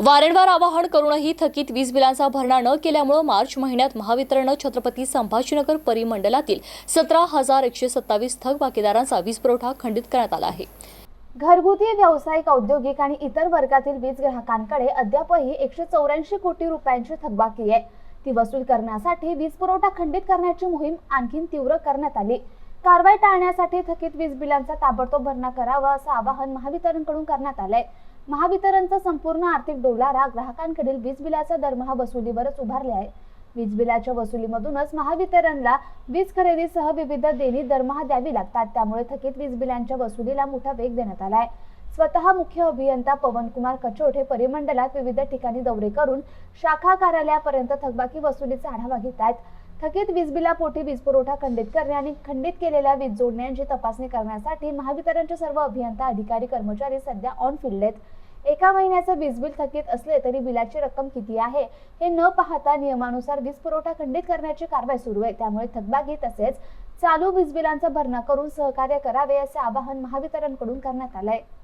वारंवार आवाहन करूनही थकीत वीज बिलांचा भरणा न केल्यामुळे मार्च महिन्यात महावितरणनं छत्रपती संभाजीनगर परिमंडलातील सतरा हजार एकशे सत्तावीस थकबाकीदारांचा वीज पुरवठा खंडित करण्यात आला आहे. घरगुती व्यावसायिक औद्योगिक आणि इतर वर्गातील वीज ग्राहकांकडे अद्यापही एकशे चौऱ्याऐंशी कोटी रुपयांची थकबाकी आहे. ती वसूल करण्यासाठी वीज पुरवठा खंडित करण्याची मोहीम आणखी तीव्र करण्यात आली. कारवाई टाळण्यासाठी थकीत वीज बिलांचा ताबडतोब भरणा करावा असं आवाहन महावितरणकडून करण्यात आलंय. महावितरणचा संपूर्ण आर्थिक डोलारा ग्राहकांकडील वीज बिलाचा दरमहा वसुलीवरच उभारले आहे. वीज बिलाच्या वसुलीमधूनच महावितरणला वीज खरेदीसह विविध देणी दरमहा द्यावी लागतात. त्यामुळे थकीत वीज बिलांच्या वसुलीला मोठा वेग देण्यात आला आहे. स्वतः मुख्य अभियंता पवनकुमार कचोट हे परिमंडलात विविध ठिकाणी दौरे करून शाखा कार्यालयापर्यंत थकबाकी वसुलीचा आढावा घेत आहेत. थकीत वीज बिलापोटी वीज पुरवठा खंडित करणे आणि खंडित केलेल्या वीज जोडण्यांची तपासणी करण्यासाठी महावितरणचे सर्व अभियंता अधिकारी कर्मचारी सध्या ऑन फील्ड आहेत. एका महिन्याचं वीज बिल थकीत असले तरी बिलाची रक्कम किती आहे हे न पाहता नियमानुसार वीज पुरवठा खंडित करण्याची कारवाई सुरू आहे. त्यामुळे थकबाकी तसेच चालू वीज बिलांचा भरणा करून सहकार्य करावे असे आवाहन महावितरणकडून करण्यात आलंय.